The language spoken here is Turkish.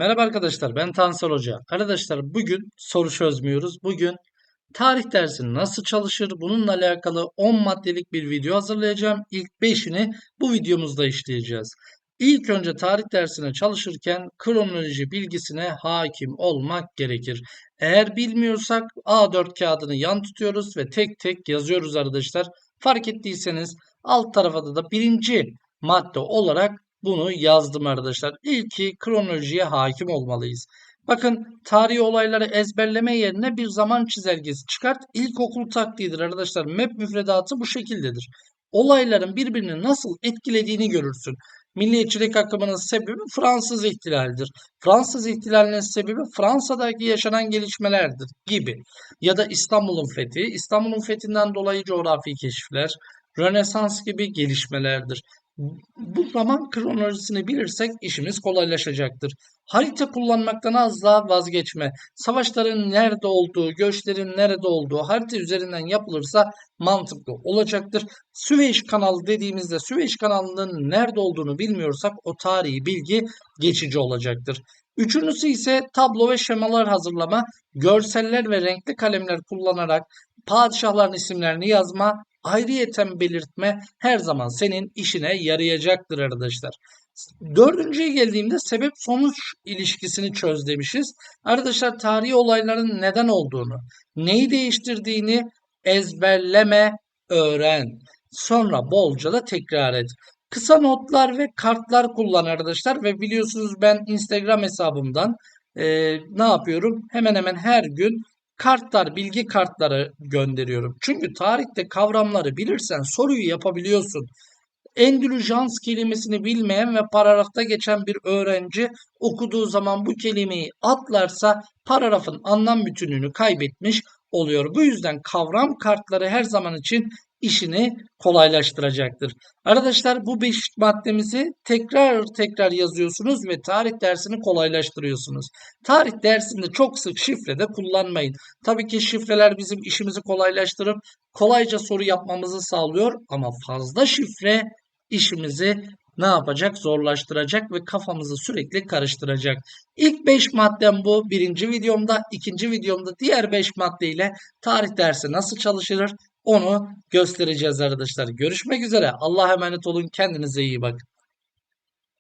Merhaba arkadaşlar ben Tansel Hoca. Arkadaşlar bugün soru çözmüyoruz. Bugün tarih dersi nasıl çalışır bununla alakalı 10 maddelik bir video hazırlayacağım. İlk 5'ini bu videomuzda işleyeceğiz. İlk önce tarih dersine çalışırken kronoloji bilgisine hakim olmak gerekir. Eğer bilmiyorsak A4 kağıdını yan tutuyoruz ve tek tek yazıyoruz arkadaşlar. Fark ettiyseniz alt tarafa da, birinci madde olarak bunu yazdım arkadaşlar. İlki kronolojiye hakim olmalıyız. Bakın tarihi olayları ezberleme yerine bir zaman çizelgesi çıkart. İlkokul taktiğidir arkadaşlar. MEP müfredatı bu şekildedir. Olayların birbirini nasıl etkilediğini görürsün. Milliyetçilik akımının sebebi Fransız ihtilalidir. Fransız ihtilalinin sebebi Fransa'daki yaşanan gelişmelerdir gibi. Ya da İstanbul'un fethi, İstanbul'un fethinden dolayı coğrafi keşifler, Rönesans gibi gelişmelerdir. Bu zaman kronolojisini bilirsek işimiz kolaylaşacaktır. Harita kullanmaktan asla vazgeçme. Savaşların nerede olduğu, göçlerin nerede olduğu harita üzerinden yapılırsa mantıklı olacaktır. Süveyş kanalı dediğimizde Süveyş kanalının nerede olduğunu bilmiyorsak o tarihi bilgi geçici olacaktır. Üçüncüsü ise tablo ve şemalar hazırlama, görseller ve renkli kalemler kullanarak padişahların isimlerini yazma, ayrıyeten belirtme her zaman senin işine yarayacaktır arkadaşlar. Dördüncüye geldiğimde sebep sonuç ilişkisini çöz demişiz. Arkadaşlar tarihi olayların neden olduğunu, neyi değiştirdiğini ezberleme, öğren. Sonra bolca da tekrar et. Kısa notlar ve kartlar kullan arkadaşlar ve biliyorsunuz ben Instagram hesabımdan e, ne yapıyorum? Hemen hemen her gün kartlar, bilgi kartları gönderiyorum. Çünkü tarihte kavramları bilirsen soruyu yapabiliyorsun. Endülüjans kelimesini bilmeyen ve paragrafta geçen bir öğrenci okuduğu zaman bu kelimeyi atlarsa paragrafın anlam bütünlüğünü kaybetmiş oluyor. Bu yüzden kavram kartları her zaman için işini kolaylaştıracaktır. Arkadaşlar bu 5 maddemizi tekrar tekrar yazıyorsunuz ve tarih dersini kolaylaştırıyorsunuz. Tarih dersinde çok sık şifre de kullanmayın. Tabii ki şifreler bizim işimizi kolaylaştırıp kolayca soru yapmamızı sağlıyor ama fazla şifre işimizi ne yapacak? Zorlaştıracak ve kafamızı sürekli karıştıracak. İlk 5 maddem bu. Birinci videomda, ikinci videomda diğer 5 maddeyle tarih dersi nasıl çalışılır onu göstereceğiz arkadaşlar. Görüşmek üzere. Allah'a emanet olun. Kendinize iyi bakın.